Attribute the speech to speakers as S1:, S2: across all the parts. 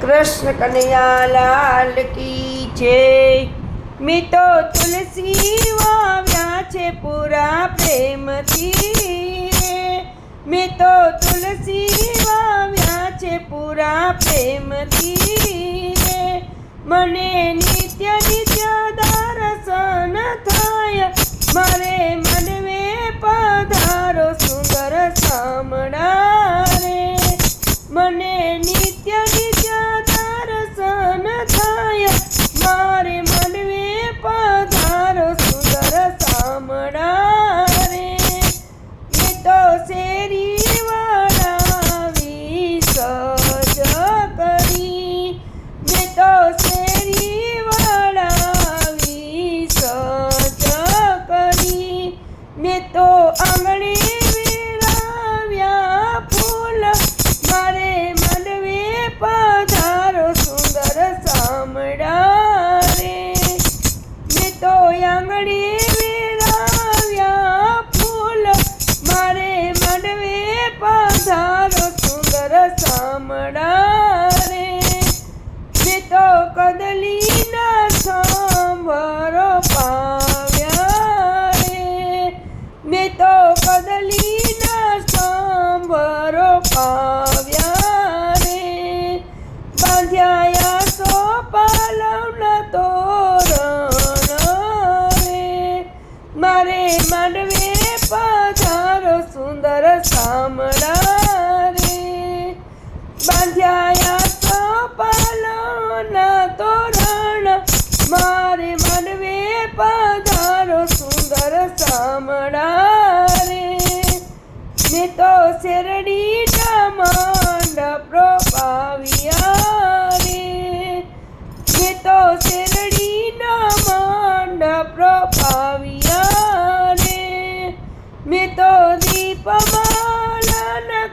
S1: કૃષ્ણ કનૈયા લાલ કી જય મેં તો તુલસી વાવ્યા છે પૂરા પ્રેમથી મેં તો તુલસી વાવ્યા છે પૂરા પ્રેમથી મને નિત્ય નિત્ય દર્શન થાય મારે મનવે પધારો સુંદર સામડા તો આંગળી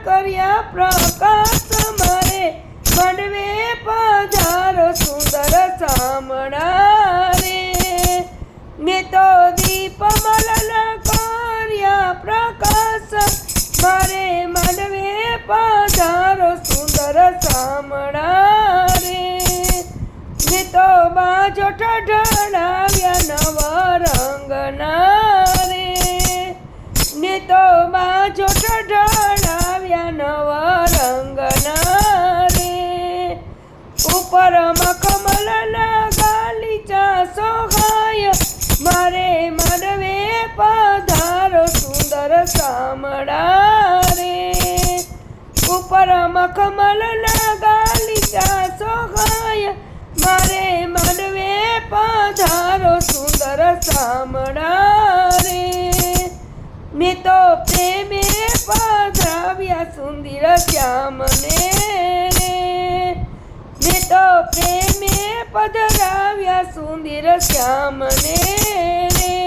S1: કર્યા પ્રકાશ મારે મંડવે પધારો સુંદર સામડા રે મેં તો દીપમલન કર્યા પ્રકાશ મારે મંડવે પધારો સુંદર સામડા રે મેં તો બાજો ઠઠડાવ્યા નવ રંગના મખમલના ગાલીચા સોહાય મારે મનવે પધારો સુંદર સામડા રે મેં તો પ્રેમે પધરાવ્યા સુંદર શ્યામને. રે મેં તો પ્રેમે પધરાવ્યા સુંદર શ્યામને. રે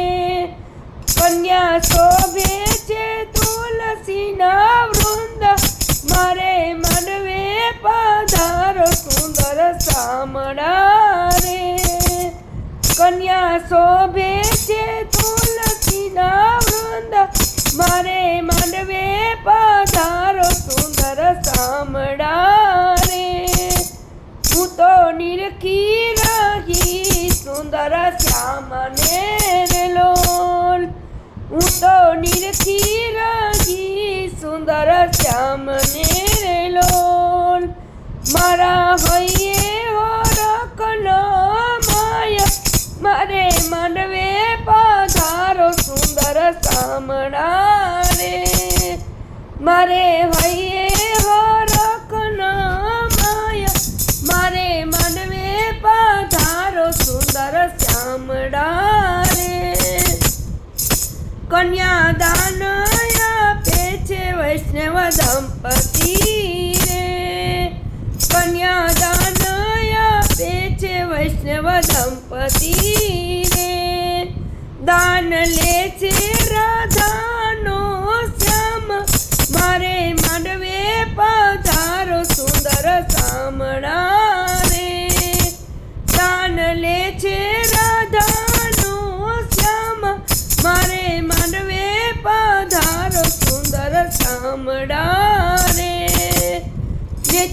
S1: કન્યા શોભે છે તુલસીના વૃંદ. મારે મનવે પધારો સુંદર સામડા રે. કન્યા શોભે છે તુલસીના વૃંદ. મારે મનવે પધારો સુંદર સામડા રે. હું તો નિરખી રહી સુંદર શ્યામને રે લોલ. હું તો સુંદર શ્યામને રે લોલ. મારા હૈયે ઓરકન માય. મારે માંડવે પધારો સુંદર સામણા રે મારે હૈયે દંપતી રે કન્યાદાન આપે છે વૈષ્ણવ દંપતિ રે દાન લે છે રાધાનો શ્યામ. મારે માંડવે પધારો સુંદર સામણા રે દાન લે છે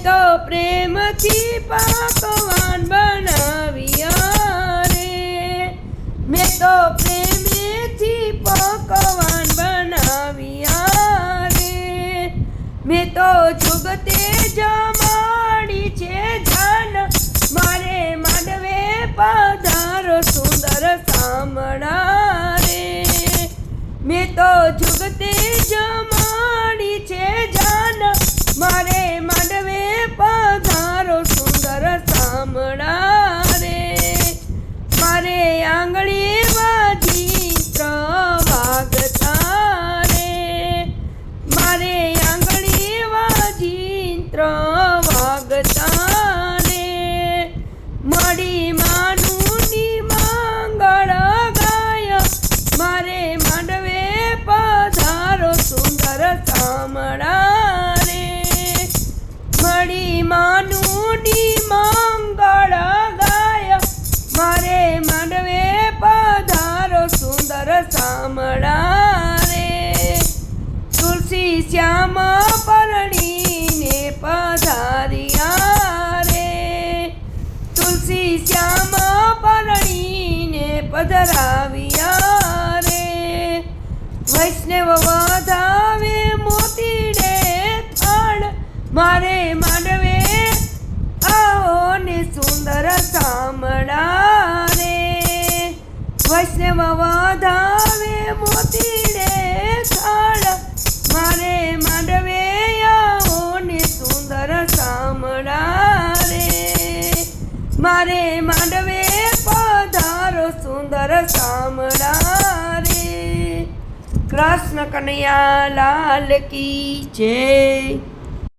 S1: તો પ્રેમથી પકવાન સામણા રે તુલસી શ્યામ પરણીને પધારિયા રે તુલસી શ્યામ પરણીને પધરાવ્યા રે વૈષ્ણવ વધાવે મોતીડે થણ મારે માંડવે આવો ને સુંદર સામડા રે વૈષ્ણવ વધાવે મોતીડે થણ મારે માંડવે આવો ને સુંદર સામડા રે મારે માંડવે પધારો સુંદર સામડા રે કૃષ્ણ કનૈયા લાલ કી જય.